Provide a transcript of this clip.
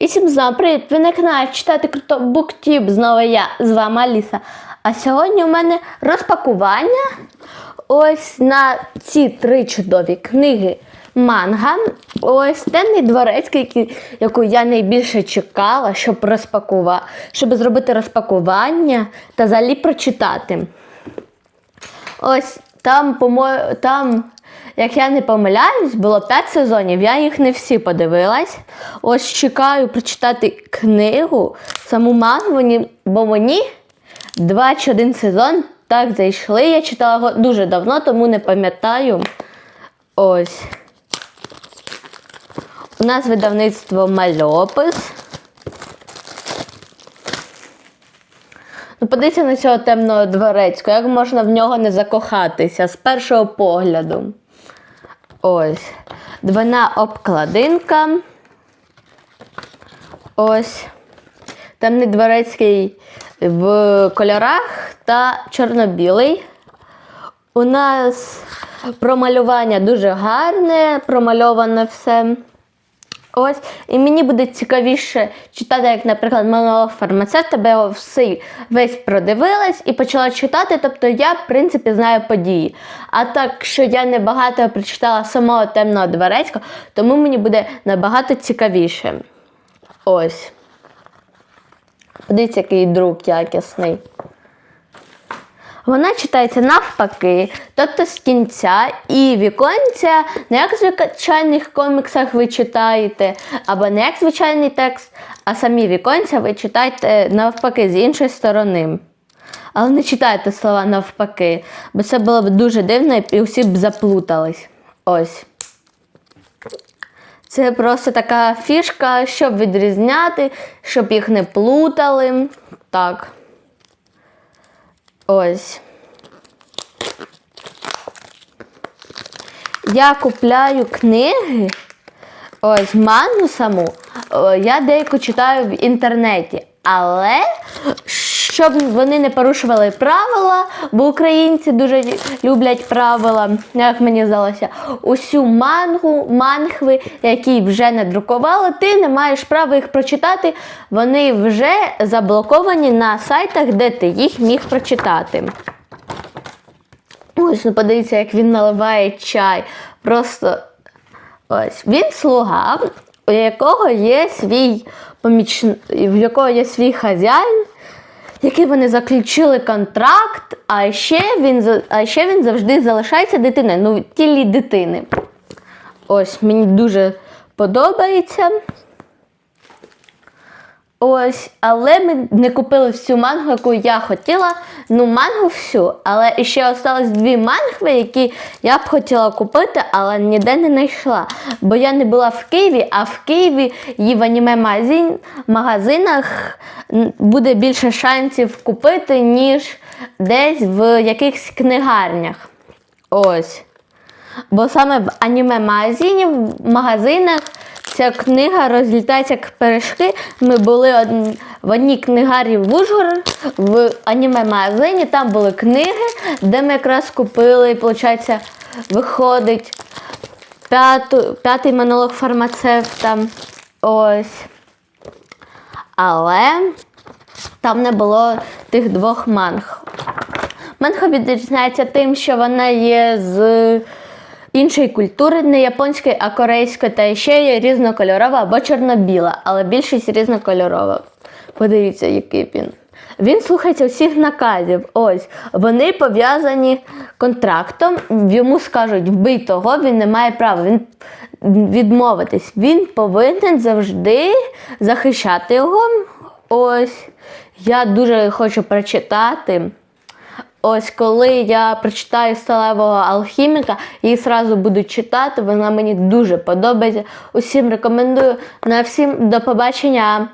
І всім знов привіт! Ви на каналі читати круто буктіб. Знову я з вами Аліса. А сьогодні у мене розпакування ось на ці три чудові книги манга. Ось Денний Дворецький, яку я найбільше чекала, щоб розпакувати, щоб зробити розпакування та взагалі прочитати. Ось там, по там, як я не помиляюсь, було 5 сезонів. Я їх не всі подивилась. Ось чекаю прочитати книгу, саму мангу, бо мені 2 чи 1 сезон так зайшли. Я читала його дуже давно, тому не пам'ятаю. Ось. У нас видавництво мальопис. Подивіться на цього темного дворецького, як можна в нього не закохатися з першого погляду. Ось. Двойна обкладинка. Ось. Темний дворецький в кольорах та чорно-білий. У нас промалювання дуже гарне, промальоване все. Ось, і мені буде цікавіше читати, як, наприклад, монолог фармацевта, бо я його весь продивилась і почала читати. Тобто я, в принципі, знаю події. А так, що я небагато прочитала самого темного дворецького, тому мені буде набагато цікавіше. Ось. Подивіться, який друк якісний. Вона читається навпаки, тобто з кінця і віконця, не як в звичайних коміксах ви читаєте, або не як звичайний текст, а самі віконця ви читаєте навпаки з іншої сторони. Але не читайте слова навпаки, бо це було б дуже дивно і всі б заплутались. Ось. Це просто така фішка, щоб відрізняти, щоб їх не плутали. Так. Ось. Я купляю книги. Ось ману саму. Я деяку читаю в інтернеті. Але щоб вони не порушували правила, бо українці дуже люблять правила, як мені здалося, усю мангу, мангви, які вже не друкували, ти не маєш права їх прочитати. Вони вже заблоковані на сайтах, де ти їх міг прочитати. Ось, ну подивіться, як він наливає чай. Просто ось він слуга, у якого є свій поміч... в якого є свій хазяїн, який вони заключили контракт, а ще він, а ще він завжди залишається дитиною, ну, тілі дитини. Ось, мені дуже подобається. Ось, але ми не купили всю мангу, яку я хотіла. Ну, мангу всю. Але ще осталось дві мангви, які я б хотіла купити, але ніде не знайшла. Бо я не була в Києві, а в Києві її в аніме магазин, магазинах буде більше шансів купити, ніж десь в якихось книгарнях. Ось. Бо саме в аніме магазині, в магазинах ця книга розлітається як пиріжки. Ми були в одній книгарні в Ужгород, в аніме магазині, там були книги, де ми якраз купили, виходить, виходить п'яту, п'ятий монолог фармацевта. Ось. Але там не було тих двох манг. Манга відрізняється тим, що вона є з іншої культури, не японської, а корейської, та ще є різнокольорова або чорно-біла, але більшість різнокольорова. Подивіться, який він. Він слухається всіх наказів. Ось вони пов'язані контрактом. Йому скажуть, вбий того, він не має права. Він відмовитись. Він повинен завжди захищати його. Ось я дуже хочу прочитати. Ось коли я прочитаю сталевого алхіміка, її зразу буду читати. Вона мені дуже подобається. Усім рекомендую. На всім до побачення.